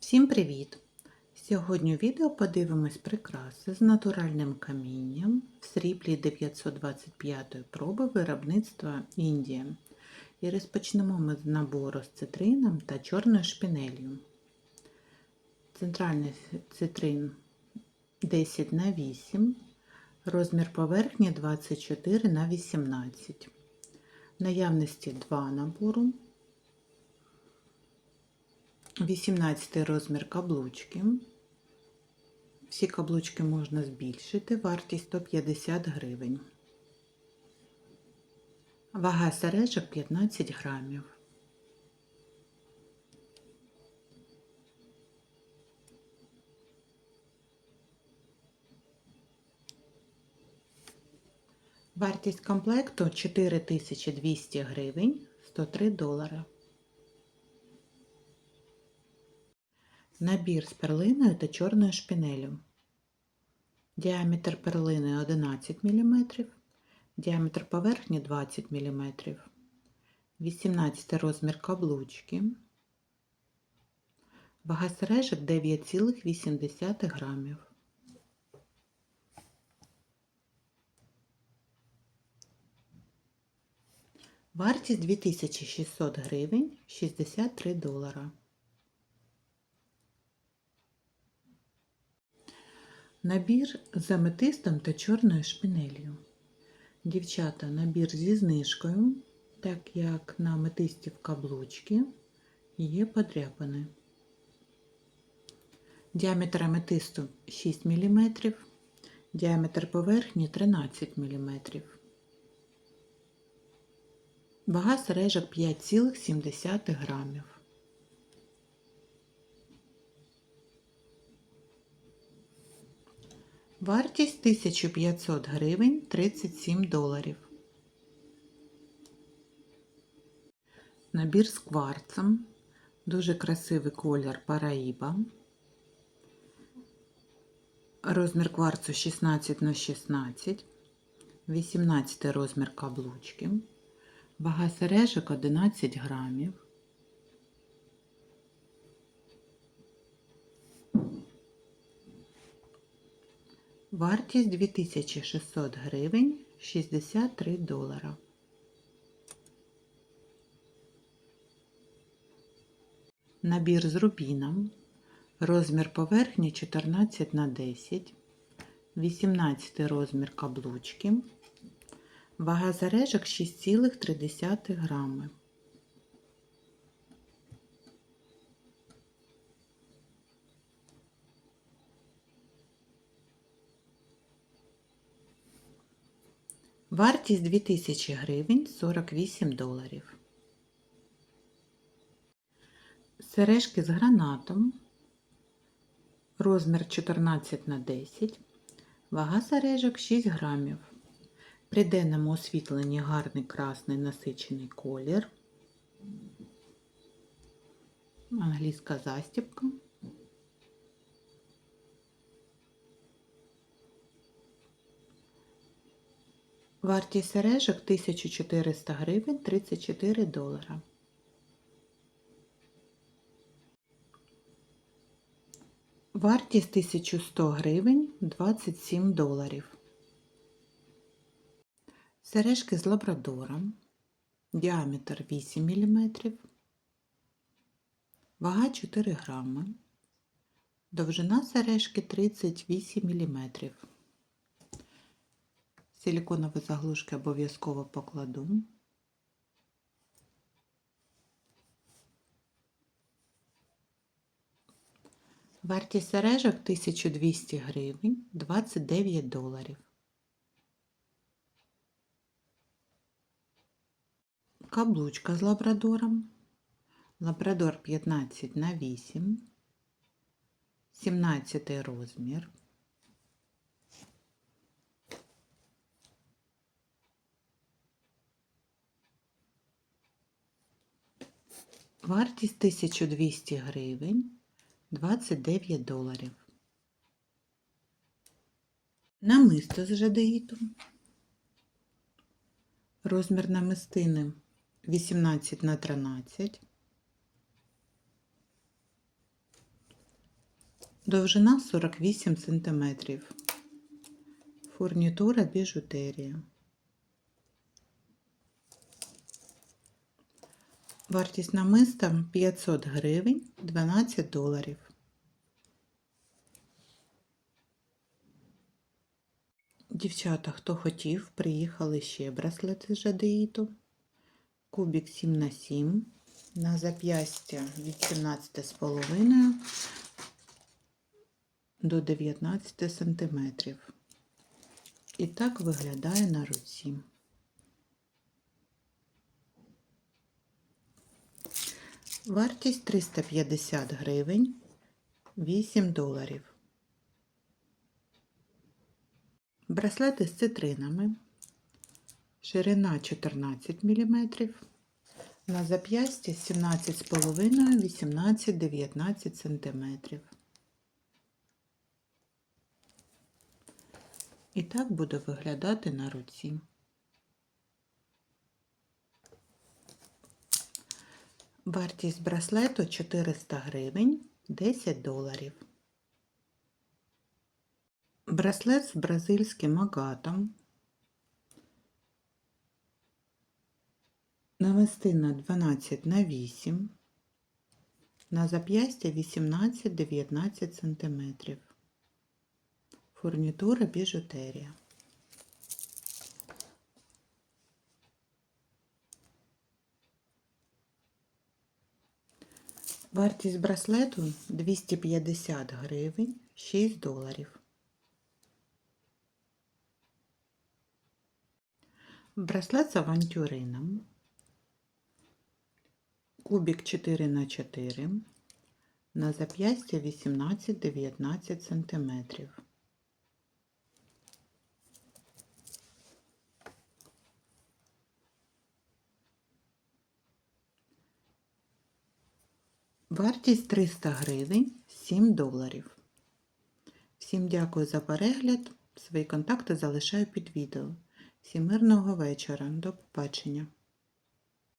Всім привіт! Сьогодні у відео подивимось прикраси з натуральним камінням в сріблі 925 проби виробництва Індія. І розпочнемо ми з набору з цитрином та чорною шпінелью. Центральний цитрин 10 на 8, розмір поверхні 24 на 18. В наявності два набору. 18 розмір каблучки. Всі каблучки можна збільшити, вартість 150 гривень. Вага сережок 15 грамів. Вартість комплекту 4200 гривень 103 долара. Набір з перлиною та чорною шпинелю. Діаметр перлини 11 мм, діаметр поверхні 20 мм, 18 розмір каблучки, вага сережок 9,8 грамів. Вартість 2600 гривень 63 долара. Набір з аметистом та чорною шпинелью. Дівчата, набір зі знижкою, так як на аметисті в каблучки є подряпини. Діаметр аметисту 6 мм, діаметр поверхні 13 мм. Вага сережок 5,7 грамів. Вартість 1500 гривень 37 доларів. Набір з кварцем. Дуже красивий колір Параїба. Розмір кварцу 16 на 16, 18 розмір каблучки, вага сережок 11 грамів. Вартість 2600 гривень 63 долара. Набір з рубіном. Розмір поверхні 14 на 10, 18 розмір каблучки, вага зарежок 6,3 грами. Вартість 2000 гривень 48 доларів. Сережки з гранатом. Розмір 14 на 10, вага сережок 6 грамів. При денному освітленні гарний красний насичений колір. Англійська застібка. Вартість сережок 1400 гривень 34 долара. Вартість 1100 гривень 27 доларів. Сережки з лабрадором. Діаметр 8 мм. Вага 4 грами. Довжина сережки 38 мм. Силіконові заглушки обов'язково покладу. Вартість сережок 1200 гривень 29 доларів. Каблучка з лабрадором. Лабрадор 15 на 8, 17 розмір. Вартість 1200 гривень 29 доларів. Намисто з жадеїтом. Розмір намистини 18 на 13. Довжина 48 см. Фурнітура біжутерія. Вартість намиста 500 гривень 12 доларів. Дівчата, хто хотів, приїхали ще браслети з жадеїту. Кубик 7 на 7 на зап'ястя від 17,5 до 19 сантиметрів. І так виглядає на руці. Вартість 350 гривень 8 доларів. Браслети з цитринами. Ширина 14 мм. На зап'ясті 17,5, 18, 19 см. І так буде виглядати на руці. Вартість браслету 400 гривень 10 доларів. Браслет з бразильським агатом. Намистина 12 на 8. На зап'ястя 18-19 см. Фурнітура біжутерія. Вартість браслету 250 гривень 6 доларів. Браслет з авантюрином. Кубик 4 на 4 на зап'ястя 18-19 сантиметрів. Вартість 300 гривень 7 доларів. Всім дякую за перегляд. Свої контакти залишаю під відео. Всім мирного вечора. До побачення.